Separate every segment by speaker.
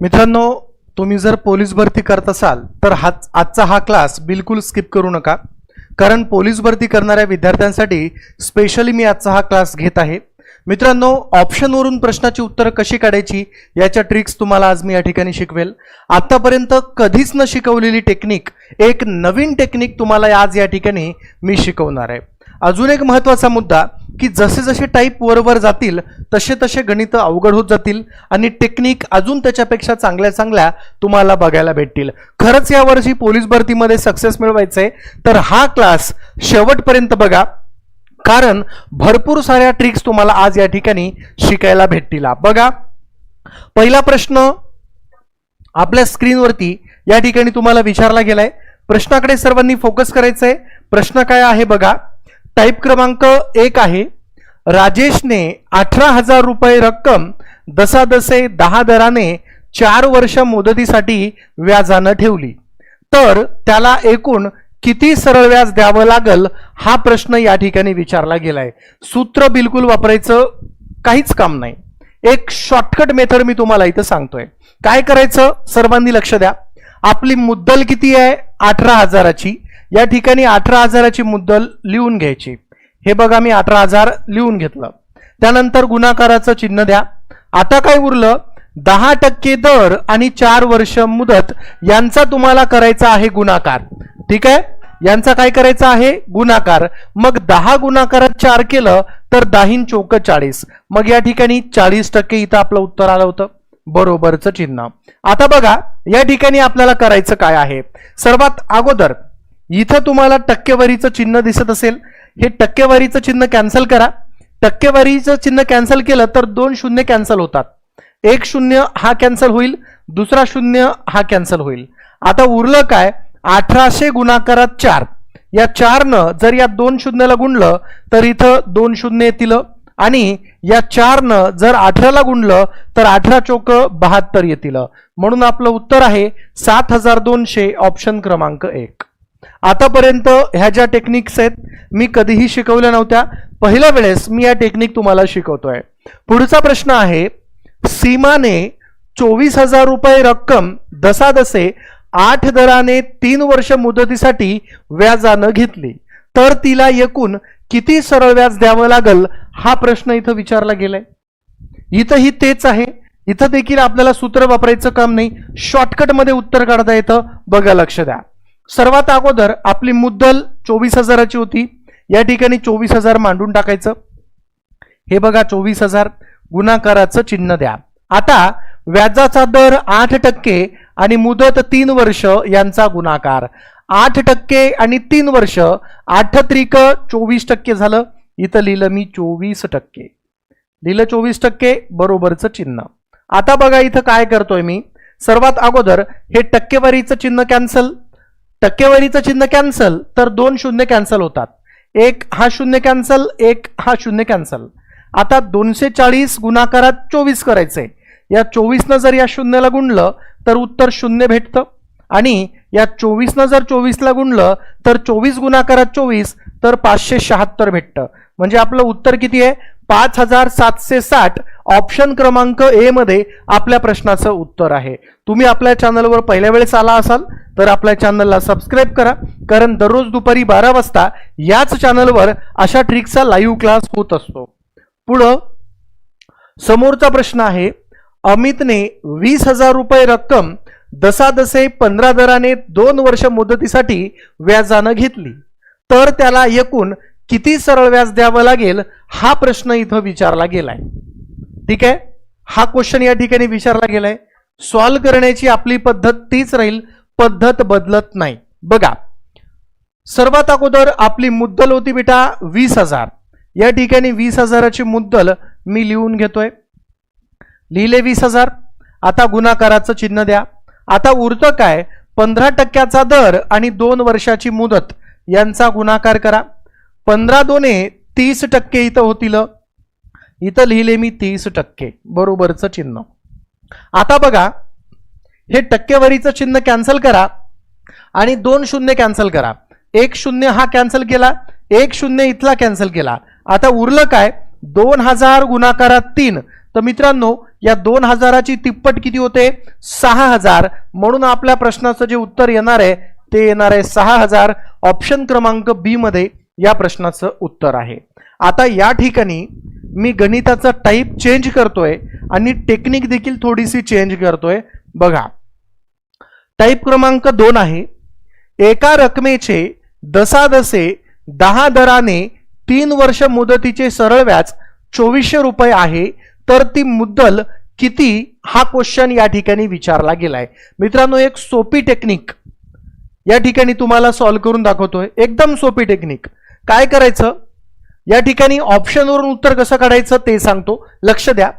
Speaker 1: मित्रांनो तुम्ही जर पोलीस भरती करत असाल तर हा आजचा हा क्लास बिलकुल स्किप करू नका. कारण पोलीस भरती करणाऱ्या विद्यार्थ्यांसाठी स्पेशली मी आजचा हा क्लास घेत आहे. मित्रांनो ऑप्शनवरून प्रश्नाची उत्तरं कशी काढायची याच्या ट्रिक्स तुम्हाला आज मी या ठिकाणी शिकवेल. आत्तापर्यंत कधीच न शिकवलेली टेक्निक एक नवीन टेक्निक तुम्हाला आज या ठिकाणी मी शिकवणार आहे. अजून एक महत्त्वाचा मुद्दा की जसे जसे टाईप वरवर जातील तसे तसे गणित अवघड होत जातील आणि टेक्निक अजून त्याच्यापेक्षा चांगल्या चांगल्या तुम्हाला बघायला भेटतील. खरंच यावर्षी पोलीस भरतीमध्ये सक्सेस मिळवायचे तर हा क्लास शेवटपर्यंत बघा कारण भरपूर साऱ्या ट्रिक्स तुम्हाला आज या ठिकाणी शिकायला भेटतील. बघा पहिला प्रश्न आपल्या स्क्रीनवरती या ठिकाणी तुम्हाला विचारला गेलाय. प्रश्नाकडे सर्वांनी फोकस करायचं आहे प्रश्न काय आहे बघा. टाईप क्रमांक एक आहे. राजेशने अठरा हजार रुपये रक्कम दसादसे दहा दराने चार वर्ष मुदतीसाठी व्याजानं ठेवली. तर त्याला एकूण किती सरळ व्याज द्यावं लागल हा प्रश्न या ठिकाणी विचारला गेलाय. सूत्र बिलकुल वापरायचं काहीच काम नाही. एक शॉर्टकट मेथड मी तुम्हाला इथं सांगतोय. काय करायचं? सर्वांनी लक्ष द्या. आपली मुद्दल किती आहे? अठरा हजाराची. या ठिकाणी अठरा हजाराची मुद्दल लिहून घ्यायची. हे बघा मी अठरा हजार लिहून घेतलं. त्यानंतर गुणाकाराचं चिन्ह द्या. आता काय उरलं? दहा टक्के दर आणि चार वर्ष मुदत यांचा तुम्हाला करायचा आहे गुणाकार. ठीक आहे? यांचा काय करायचा आहे? गुणाकार. मग दहा गुणाकारात चार केलं तर दाहीन चौक चाळीस. मग या ठिकाणी चाळीस टक्के इथं आपलं उत्तर आलं होतं. बरोबरचं चिन्ह. आता बघा या ठिकाणी आपल्याला करायचं काय आहे? सर्वात अगोदर इथं तुम्हाला टक्केवारीचं चिन्ह दिसत असेल. हे टक्केवारीचं चिन्ह कॅन्सल करा. टक्केवारीचं चिन्ह कॅन्सल केलं तर दोन शून्य कॅन्सल होतात. एक शून्य हा कॅन्सल होईल दुसरा शून्य हा कॅन्सल होईल. आता उरलं काय? अठराशे गुणाकारात चार. या चारनं जर या दोन शून्याला गुणलं तर इथं दोन शून्य येतील. आणि या चारनं जर अठराला गुणलं तर अठरा चोक बहात्तर येतील. म्हणून आपलं उत्तर आहे सात हजार दोनशे ऑप्शन क्रमांक एक. आतापर्यंत ह्या ज्या टेक्निक्स आहेत मी कधीही शिकवल्या नव्हत्या. पहिल्या वेळेस मी या टेक्निक तुम्हाला शिकवतोय. पुढचा प्रश्न आहे सीमाने चोवीस हजार रुपये रक्कम दसादसे आठ दराने तीन वर्ष मुदतीसाठी व्याजानं घेतली. तर तिला एकूण किती सरळ व्याज द्यावं लागल हा प्रश्न इथं विचारला गेलाय. इथंही तेच आहे. इथं देखील आपल्याला सूत्र वापरायचं काम नाही. शॉर्टकटमध्ये उत्तर काढता येतं. बघा लक्ष द्या. सर्वात अगोदर आपली मुद्दल चोवीस हजाराची होती. या ठिकाणी चोवीस हजार मांडून टाकायचं. हे बघा चोवीस हजार गुणाकाराचं चिन्ह द्या. आता व्याजाचा दर आठ टक्के आणि मुदत तीन वर्ष यांचा गुणाकार. आठ टक्के आणि तीन वर्ष आठ त्रिक चोवीस टक्के झालं. इथं लिहिलं मी चोवीस टक्के. लिहिलं चोवीस टक्के बरोबरचं चिन्ह. आता बघा इथं काय करतोय मी. सर्वात अगोदर हे टक्केवारीचं चिन्ह कॅन्सल टक्केवारीचं चिन्ह कॅन्सल तर दोन शून्य कॅन्सल होतात. एक हा शून्य कॅन्सल एक हा शून्य कॅन्सल आता दोनशे चाळीस गुणाकारात चोवीस करायचंय. या चोवीसनं जर या शून्यला गुणलं तर उत्तर शून्य भेटतं. आणि या चोवीसनं जर चोवीसला गुणलं तर चोवीस गुणाकारात चोवीस तर पाचशे शहात्तर भेटतं. म्हणजे आपलं उत्तर किती आहे? पाच हजार सातशे साठ. ऑप्शन क्रमांक ए मध्ये आपल्या प्रश्नाचं उत्तर आहे. तुम्ही आपल्या चॅनलवर पहिल्या वेळेस आला असाल तर आपल्या चॅनलला सबस्क्राईब करा कारण दररोज दुपारी बारा वाजता याच चॅनलवर अशा ट्रिकचा लाईव्ह क्लास होत असतो. पुढं समोरचा प्रश्न आहे अमितने वीस हजार रुपये रक्कम दसादसे पंधरा दराने दोन वर्ष मुदतीसाठी व्याजानं घेतली. तर त्याला एकूण किती सरळ व्याज द्यावं लागेल हा प्रश्न इथं विचारला गेलाय. ठीक आहे? हा क्वेश्चन या ठिकाणी विचारला गेलाय. सॉल्व्ह करण्याची आपली पद्धत तीच राहील पद्धत बदलत नाही. बघा सर्वात अगोदर आपली मुद्दल होती बेटा वीस हजार. या ठिकाणी वीस हजाराची मुद्दल मी लिहून घेतोय. लिहिले वीस हजार. आता गुणाकाराचं चिन्ह द्या. आता उरतं काय? पंधरा टक्क्याचा दर आणि दोन वर्षाची मुदत यांचा गुणाकार करा. पंधरा दोने तीस टक्के इथं होतील. इथं लिहिले मी तीस टक्के. बरोबरचं चिन्ह. आता बघा हे टक्केवारीचं चिन्ह कॅन्सल करा आणि दोन शून्य कॅन्सल करा. एक शून्य हा कॅन्सल केला एक शून्य इथला कॅन्सल केला. आता उरलं काय? दोन हजार गुणाकारात तीन. तर मित्रांनो या दोन हजाराची तिप्पट किती होते? सहा हजार. म्हणून आपल्या प्रश्नाचं जे उत्तर येणार आहे ते येणार आहे सहा हजार. ऑप्शन क्रमांक बी मध्ये या प्रश्नाचं उत्तर आहे. आता या ठिकाणी मी गणिताचा टाईप चेंज करतोय आणि टेक्निक देखील थोडीशी चेंज करतोय. बघा. टाईप क्रमांक दोन आहे. एका रकमेचे दसादसे दहा दराने तीन वर्ष मुदतीचे सरळ व्याज चोवीसशे रुपये आहे. तर ती मुद्दल किती? हा क्वेश्चन या ठिकाणी विचारला गेलाय. मित्रांनो एक सोपी टेक्निक या ठिकाणी तुम्हाला सॉल्व्ह करून दाखवतोय. एकदम सोपी टेक्निक काय करायचं? या ठिकाणी ऑप्शनवरून उत्तर कसं काढायचं ते सांगतो. लक्ष द्या.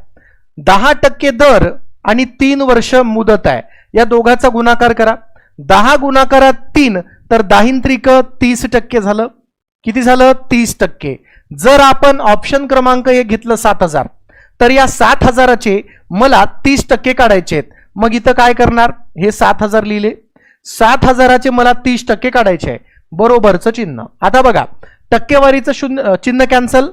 Speaker 1: दहा टक्के दर आणि तीन वर्ष मुदत आहे. या दोघाचा गुणाकार करा. दहा गुणाकारात तीन तर दाहिंत्रिक तीस टक्के झालं. किती झालं? तीस टक्के. जर आपण ऑप्शन क्रमांक हे घेतलं सात हजार तर या सात हजाराचे मला तीस टक्के काढायचे आहेत. मग इथं काय करणार? हे सात हजार लिहिले. सात हजाराचे मला तीस टक्के काढायचे आहे. बरोबरचं चिन्ह. आता बघा टक्केवारीचं शून्य चिन्ह कॅन्सल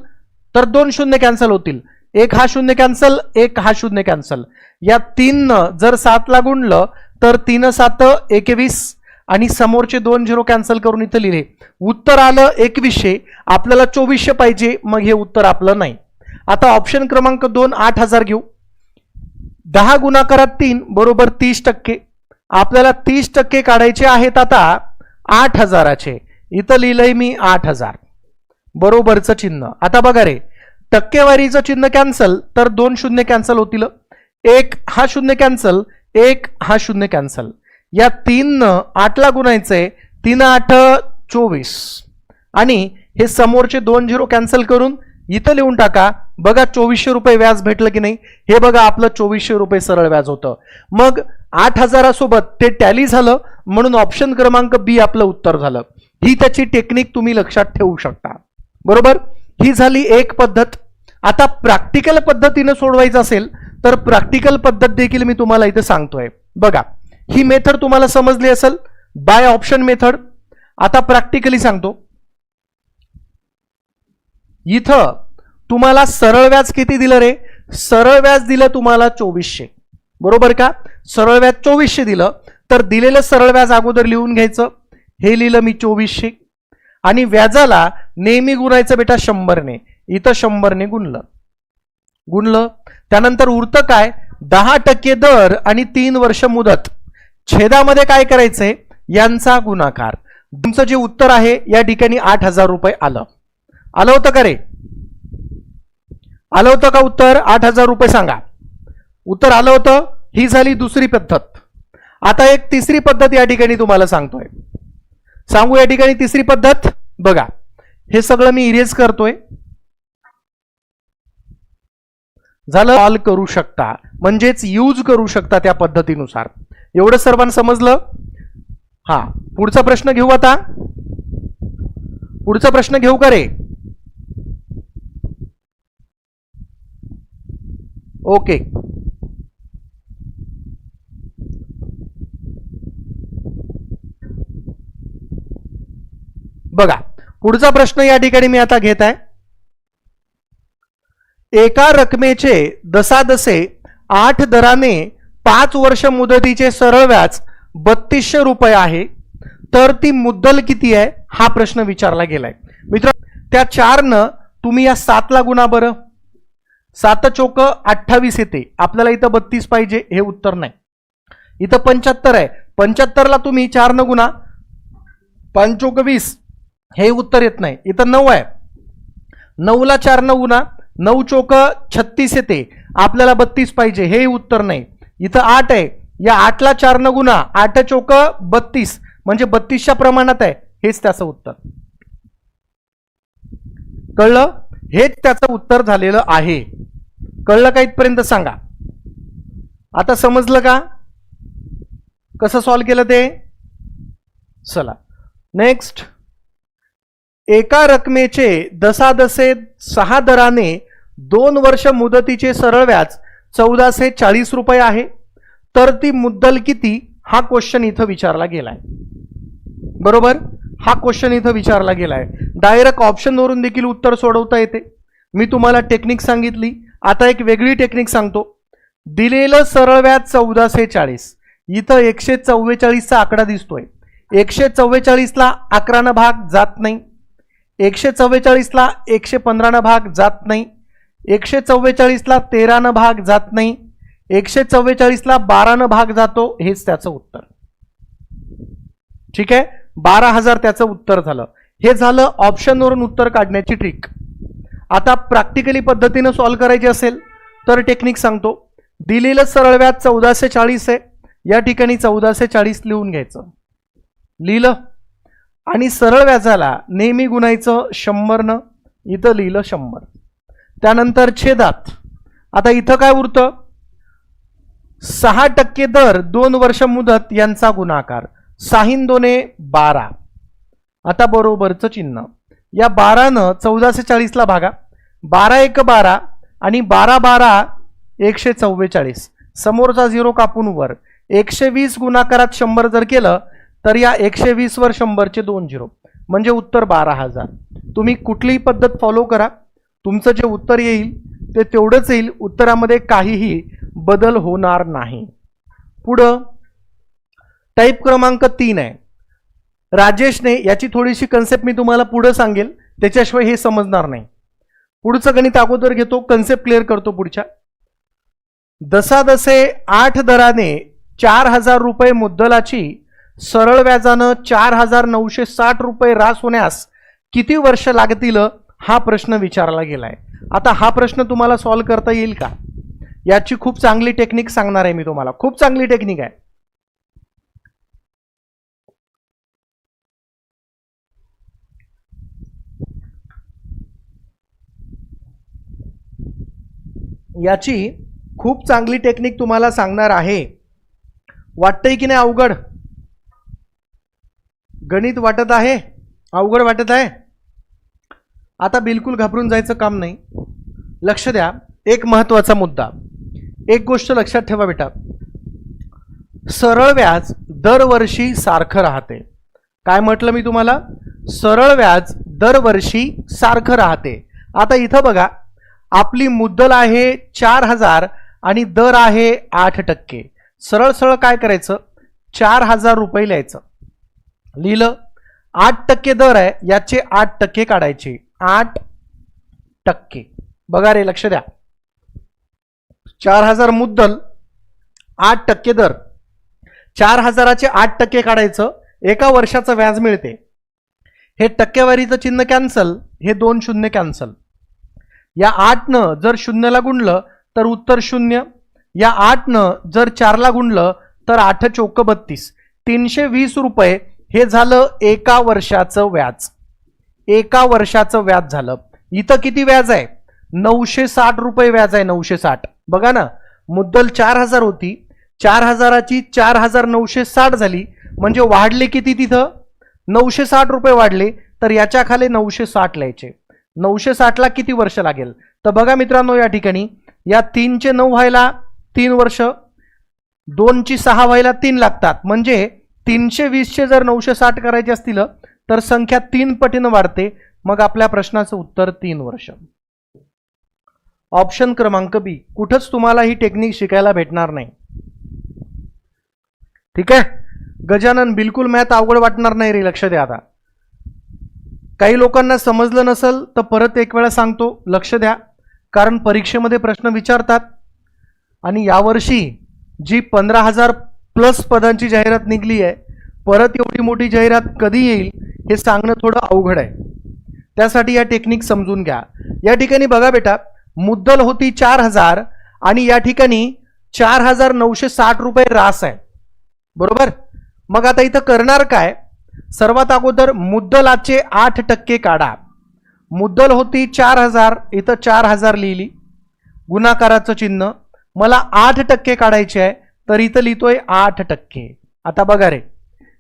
Speaker 1: तर दोन शून्य कॅन्सल होतील. एक हा शून्य कॅन्सल एक हा शून्य कॅन्सल या तीन जर सातला गुणलं तर तीन सात एकवीस आणि समोरचे दोन झिरो कॅन्सल करून इथं लिहिले. उत्तर आलं एकवीसशे आपल्याला चोवीसशे पाहिजे मग हे उत्तर आपलं नाही. आता ऑप्शन क्रमांक दोन आठ हजार घेऊ. दहा गुणाकारात तीन बरोबर तीस टक्के. आपल्याला तीस टक्के काढायचे आहेत आता आठ हजाराचे. इथं लिहिलंय मी आठ हजार. बरोबरचं चिन्ह. आता बघा रे टक्केवारीचं चिन्ह कॅन्सल तर दोन शून्य कॅन्सल होतील. एक हा शून्य कॅन्सल एक हा शून्य कॅन्सल या तीननं आठला गुणायचंय तीन आठ चोवीस. आणि हे समोरचे दोन झिरो कॅन्सल करून इथं लिहून टाका बघा चोवीसशे रुपये व्याज भेटलं की नाही? हे बघा आपलं चोवीसशे रुपये सरळ व्याज होतं. मग आठ हजारासोबत ते टॅली झालं म्हणून ऑप्शन क्रमांक बी आपलं उत्तर झालं. ही त्याची टेक्निक तुम्ही लक्षात ठेवू शकता. बरोबर? ही झाली एक पद्धत. आता प्रॅक्टिकल पद्धतीनं सोडवायचं असेल तर प्रॅक्टिकल पद्धत देखील मी तुम्हाला इथे सांगतोय. बघा ही मेथड तुम्हाला समजली असेल बाय ऑप्शन मेथड आता प्रॅक्टिकली सांगतो. इथं तुम्हाला सरळ व्याज किती दिलं रे? सरळ व्याज दिलं तुम्हाला चोवीसशे. बरोबर का? सरळ व्याज चोवीसशे दिलं तर दिलेलं सरळ व्याज अगोदर लिहून घ्यायचं. हे लिहिलं मी चोवीसशे. आणि व्याजाला नेहमी गुणायचं बेटा शंभरने. इथं शंभरने गुणलं. गुणलं. त्यानंतर उरतं काय? दहा टक्के दर आणि तीन वर्ष मुदत. छेदामध्ये काय करायचंय? यांचा गुणाकार. तुमचं जे उत्तर आहे या ठिकाणी आठ हजार रुपये आलं. आलं होतं का रे? आलं होतं का उत्तर? आठ हजार रुपये सांगा. उत्तर आलं होतं ही झाली दुसरी पद्धत. आता एक तिसरी पद्धत या ठिकाणी तुम्हाला सांगतोय. सांगू या ठिकाणी तिसरी पद्धत? बघा. हे सगळं मी इरेज करतोय. झालं कॉल करू शकता. म्हणजेच यूज करू शकता त्या पद्धतीनुसार. एवढं सर्वांना समजलं? हा. पुढचा प्रश्न घेऊ आता. पुढचा प्रश्न घेऊ का रे? ओके. बघा. पुढचा प्रश्न या ठिकाणी मी आता घेत आहे. एका रकमेचे दसादसे आठ दराने पाच वर्ष मुदतीचे सरळ व्याज बत्तीसशे रुपये आहे. तर ती मुद्दल किती आहे? हा प्रश्न विचारला गेलाय. मित्र त्या चारनं तुम्ही या सातला गुणा बरं. सात चोक अठ्ठावीस येते. आपल्याला इथं बत्तीस पाहिजे हे उत्तर नाही. इथं पंच्याहत्तर आहे. पंच्याहत्तरला तुम्ही चार न गुणा. पंचोक वीस. हे उत्तर येत नाही. इथं नऊ आहे. नऊला चार नऊ ना? नऊ चोक छत्तीस येते. आपल्याला बत्तीस पाहिजे. हे उत्तर नाही. इथं आठ आहे. या आठला चार न? गुणा आठ चोक बत्तीस. म्हणजे बत्तीसच्या प्रमाणात आहे. हेच त्याचं उत्तर. कळलं? हेच त्याचं उत्तर झालेलं आहे. कळलं का इथपर्यंत? सांगा. आता समजलं का? कसं सॉल्व केलं ते? चला. नेक्स्ट एका रकमेचे दसादसे सहा दराने दोन वर्ष मुदतीचे सरळ व्याज चौदाशे चाळीस रुपये आहे. तर ती मुद्दल किती? हा क्वेश्चन इथं विचारला गेलाय. बरोबर? हा क्वेश्चन इथं विचारला गेलाय. डायरेक्ट ऑप्शनवरून देखील उत्तर सोडवता येते. मी तुम्हाला टेक्निक सांगितली. आता एक वेगळी टेक्निक सांगतो. दिलेलं सरळ व्याज चौदाशे चाळीस. इथं एकशे चव्वेचाळीसचा आकडा दिसतोय. एकशे चव्वेचाळीसला अकरानं भाग जात नाही. एकशे चव्वेचाळीसला एकशे पंधरानं भाग जात नाही. एकशे चव्वेचाळीसला तेरानं भाग जात नाही. एकशे चव्वेचाळीसला बारानं भाग जातो हेच त्याचं उत्तर. ठीक आहे? बारा हजार त्याचं उत्तर झालं. हे झालं ऑप्शनवरून उत्तर काढण्याची ट्रिक आता प्रॅक्टिकली पद्धतीनं सॉल्व्ह करायची असेल तर टेक्निक सांगतो. दिलेलं सरळ व्याज चौदाशे चाळीस आहे. या ठिकाणी चौदाशे चाळीस लिहून घ्यायचं. लिहिलं? आणि सरळ व्याजाला नेहमी गुणायचं शंभरनं इथं लिहिलं शंभर. त्यानंतर छेदात. आता इथं काय उरतं? सहा टक्के दर दोन वर्ष मुदत यांचा गुणाकार. साहीन दोने बारा. आता बरोबरचं चिन्ह. या बारानं चौदाशे चाळीसला भागा. बारा एक बारा आणि बारा बारा एकशे चव्वेचाळीस. समोरचा झिरो कापून वर. एकशे वीस गुणाकारात शंभर जर केलं तर या एकशे वीसवर शंभरचे दोन झिरो. म्हणजे उत्तर बारा हजार. तुम्ही कुठलीही पद्धत फॉलो करा. तुमचं जे उत्तर येईल ते तेवढंच येईल. उत्तरामध्ये काहीही बदल होणार नाही. पुढं टाईप क्रमांक तीन आहे. राजेशने याची थोडीशी कन्सेप्ट मी तुम्हाला पुढं सांगेल. त्याच्याशिवाय हे समजणार नाही. पुढचं गणित अगोदर घेतो. कन्सेप्ट क्लिअर करतो पुढच्या. दसादसे आठ दराने चार हजार रुपये मुद्दलाची सरळ व्याजानं चार हजार नऊशे साठ रुपये रास होण्यास किती वर्ष लागतील हा प्रश्न विचारला गेलाय. आता हा प्रश्न तुम्हाला सॉल्व्ह करता येईल का? याची खूप चांगली टेक्निक सांगणार आहे मी तुम्हाला. खूप चांगली टेक्निक आहे. याची खूप चांगली टेक्निक तुम्हाला सांगणार आहे. वाटतंय की नाही अवघड? गणित वाटत आहे? अवघड वाटत आहे? आता बिलकुल घाबरून जायचं काम नाही. लक्ष द्या एक महत्त्वाचा मुद्दा. एक गोष्ट लक्षात ठेवा बेटा. सरळ व्याज दरवर्षी सारखं राहते. काय म्हटलं मी तुम्हाला? सरळ व्याज दरवर्षी सारखं राहते. आता इथं बघा आपली मुद्दल आहे चार हजार आणि दर आहे आठ टक्के. सरळ सरळ काय करायचं? चार हजार रुपये लिहायचं. लिहिलं आठ टक्के दर आहे याचे आठ टक्के काढायचे. आठ टक्के. बघा रे लक्ष द्या. चार हजार मुद्दल आठ टक्के दर. चार हजाराचे आठ टक्के काढायचं एका वर्षाचं व्याज मिळते. हे टक्केवारीचं चिन्ह कॅन्सल हे दोन शून्य कॅन्सल या आठनं जर शून्यला गुणलं तर उत्तर शून्य. या आठनं जर चारला गुणलं तर आठ चौक बत्तीस. तीनशे वीस रुपये हे झालं एका वर्षाचं व्याज. एका वर्षाचं व्याज झालं. इथं किती व्याज आहे? नऊशे साठ रुपये व्याज आहे नऊशे साठ बघा ना मुद्दल चार हजार होती. चार हजाराची चार हजार नऊशे साठ झाली. म्हणजे वाढले किती तिथं? नऊशे साठ रुपये वाढले तर याच्या खाली नऊशे साठ लिहायचे. नऊशे साठला किती वर्ष लागेल? तर बघा मित्रांनो या ठिकाणी या तीनचे नऊ व्हायला तीन वर्ष दोनची सहा व्हायला तीन लागतात. म्हणजे तीनशे वीसचे जर नऊशे साठ करायचे असतील तर संख्या तीन पटीनं वाढते. मग आपल्या प्रश्नाचं उत्तर तीन वर्ष. ऑप्शन क्रमांक बी कुठंच तुम्हाला ही टेक्निक शिकायला भेटणार नाही. ठीक आहे? गजानन बिलकुल मॅथ अवघड वाटणार नाही रे लक्ष द्या आता. काही लोकांना समजलं नसेल तर परत एक वेळा सांगतो लक्ष द्या. कारण परीक्षेमध्ये प्रश्न विचारतात. आणि यावर्षी जी पंधरा हजार प्लस पदांची जाहिरात निघली आहे परत एवढी मोठी जाहिरात कधी येईल हे सांगणं थोडं अवघड आहे. त्यासाठी या टेक्निक समजून घ्या. या ठिकाणी बघा बेटा मुद्दल होती चार हजार आणि या ठिकाणी चार हजार नऊशे साठ रुपये रास आहे. बरोबर? मग आता इथं करणार काय? सर्वात अगोदर मुद्दलाचे आठ टक्के काढा. मुद्दल होती चार हजार इथं चार हजार लिहिली. गुणाकाराचं चिन्ह. मला आठ टक्के काढायचे आहे तर इथं लिहितोय आठ टक्के. आता बघा रे.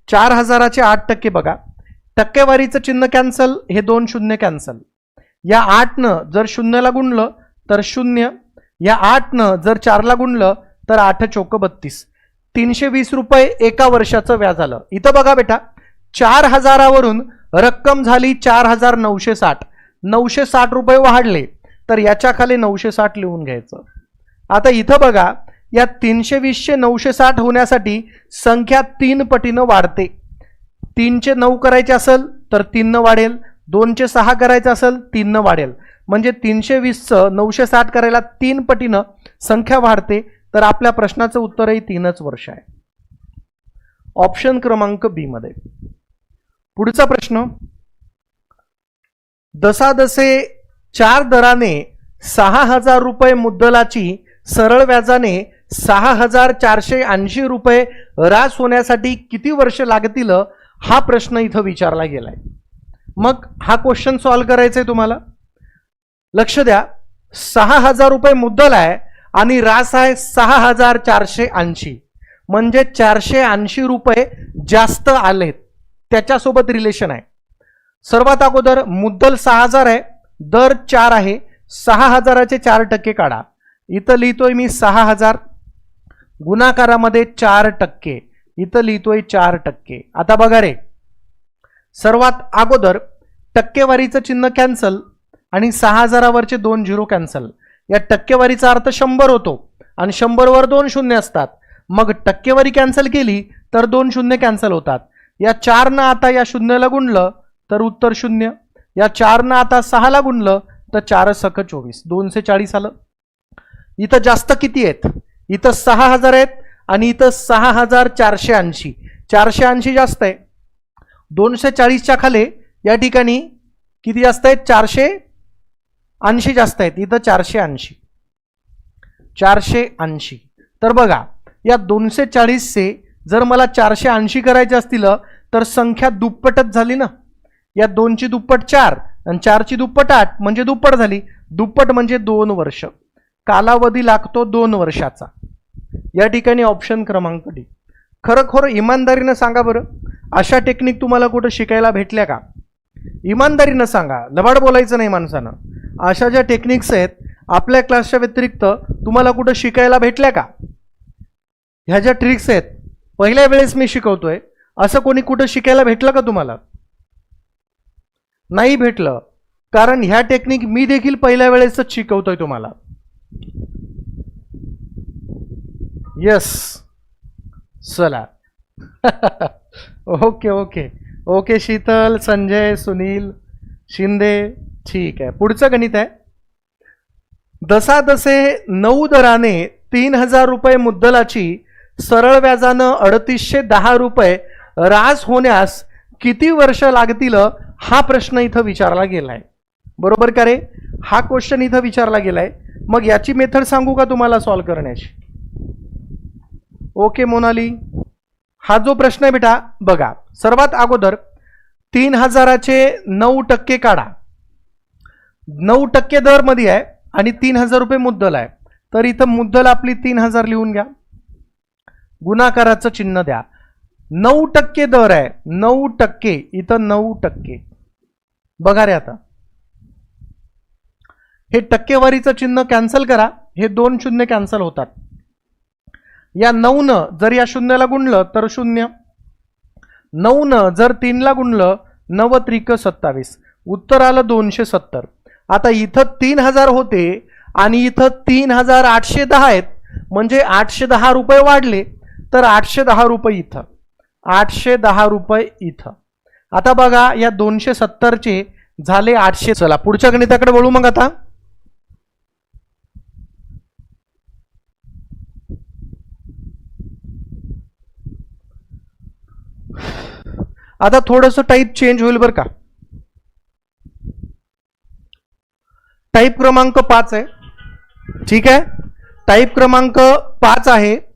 Speaker 1: चार हजाराचे आठ टक्के बघा. टक्केवारीचं चिन्ह कॅन्सल हे दोन शून्य कॅन्सल या आठनं जर शून्यला गुणलं तर शून्य. या आठनं जर चारला गुणलं तर आठ चौक बत्तीस. तीनशे वीस रुपये एका वर्षाचं व्याज आलं. इथं बघा बेटा. चार हजारावरून रक्कम झाली चार हजार नऊशे साठ. नऊशे साठ रुपये वाढले तर याच्या खाली नऊशे साठ लिहून घ्यायचं. आता इथं बघा या तीनशे वीसशे नऊशे साठ होण्यासाठी संख्या तीन पटीनं वाढते. तीनशे नऊ करायचे असेल तर तीननं वाढेल. दोनचे सहा करायचं असेल तीननं वाढेल. म्हणजे तीनशे वीसचं नऊशे साठ करायला तीन पटीनं संख्या वाढते. तर आपल्या प्रश्नाचं उत्तरही तीनच वर्ष आहे. ऑप्शन क्रमांक बी मध्ये. पुढचा प्रश्न. दसादसे चार दराने सहा हजार रुपये मुद्दलाची सरळ व्याजाने सहा हजार चारशे ऐंशी रुपये रास होण्यासाठी किती वर्ष लागतील हा प्रश्न इथं विचारला गेलाय. मग हा क्वेश्चन सॉल्व्ह करायचा आहे तुम्हाला? लक्ष द्या. सहा हजार रुपये मुद्दल आहे आणि रास आहे सहा हजार चारशे ऐंशी. म्हणजे चारशे ऐंशी रुपये जास्त आलेत. त्याच्यासोबत रिलेशन आहे. सर्वात अगोदर मुद्दल सहा हजार आहे दर चार आहे सहा हजाराचे चार टक्के काढा. इथं लिहितोय मी सहा हजार गुणाकारामध्ये चार टक्के. इथं लिहितोय चार टक्के. आता बघा रे. सर्वात अगोदर टक्केवारीचं चिन्ह कॅन्सल आणि सहा हजारावरचे दोन झिरो कॅन्सल या टक्केवारीचा अर्थ शंभर होतो आणि शंभरवर दोन शून्य असतात. मग टक्केवारी कॅन्सल केली तर दोन शून्य कॅन्सल होतात. या चारनं आता या शून्यला गुणलं तर उत्तर शून्य. या चारनं आता सहाला गुणलं तर चार सख चोवीस. दोनशे चाळीस आलं. इथं जास्त किती आहेत? इथं सहा हजार आहेत आणि इथं सहा हजार चारशे ऐंशी. चारशे ऐंशी जास्त आहे. दोनशे चाळीसच्या खाली या ठिकाणी किती जास्त आहेत? चारशे ऐंशी जास्त आहेत. इथं चारशे ऐंशी. चारशे ऐंशी. तर बघा या दोनशे चाळीसचे जर मला चारशे ऐंशी करायचे असतील तर संख्या दुप्पटच झाली ना. या दोनची दुप्पट चार आणि चारची दुप्पट आठ म्हणजे दुप्पट झाली. दुप्पट म्हणजे दोन वर्ष. कालावधी लागतो दोन वर्षाचा. या ठिकाणी ऑप्शन क्रमांक डी खरं इमानदारीनं सांगा बरं. अशा टेक्निक तुम्हाला कुठं शिकायला भेटल्या का? इमानदारीनं सांगा. लबाड बोलायचं नाही माणसानं. अशा ज्या टेक्निक्स आहेत आपल्या क्लासच्या व्यतिरिक्त तुम्हाला कुठं शिकायला भेटल्या का? ह्या ज्या ट्रिक्स आहेत पहिल्या वेळेस मी शिकवतोय. असं कोणी कुठं शिकायला भेटलं का तुम्हाला? नाही भेटलं. कारण ह्या टेक्निक मी देखील पहिल्या वेळेसच शिकवतोय तुम्हाला. यस चला. Okay okay okay Sheetal Sanjay Sunil Shinde. ठीक आहे. पुढचं गणित आहे. दसा दसे नऊ दराने तीन हजार रुपये मुद्दलाची सरळ व्याजानं अडतीसशे दहा रुपये रास होण्यास किती वर्ष लागतील हा प्रश्न इथं विचारला गेलाय. बरोबर का रे? हा क्वेश्चन इथं विचारला गेलाय. मग याची मेथड सांगू का तुम्हाला सॉल्व्ह करण्याची? ओके मोनाली. हा जो प्रश्न आहे बेटा बघा सर्वात अगोदर तीन हजाराचे नऊ टक्के काढा. नऊ टक्के दरमध्ये आहे आणि तीन हजार रुपये मुद्दल आहे. तर इथं मुद्दल आपली तीन हजार लिहून घ्या. गुणाकाराचं चिन्ह द्या. नऊ टक्के दर आहे. नऊ टक्के. इथं नऊ टक्के. बघा रे आता. हे टक्केवारीचं चिन्ह कॅन्सल करा. हे दोन शून्य कॅन्सल होतात. या नऊनं जर या शून्याला गुणलं तर शून्य. नऊनं जर तीनला गुणलं नव त्रिक सत्तावीस. उत्तर आलं दोनशे सत्तर. आता इथं तीन हजार होते आणि इथं तीन हजार आठशे दहा आहेत. म्हणजे आठशे दहा रुपये वाढले तर आठशे दहा रुपये इथं. आठशे दहा रुपये इथं. आता बघा या दोनशे सत्तरचे झाले आठशे. चला पुढच्या गणिताकडे वळू मग आता. आता थोडंसं टाईप चेंज होईल बरं का. टाईप क्रमांक पाच आहे. ठीक आहे? टाईप क्रमांक पाच आहे.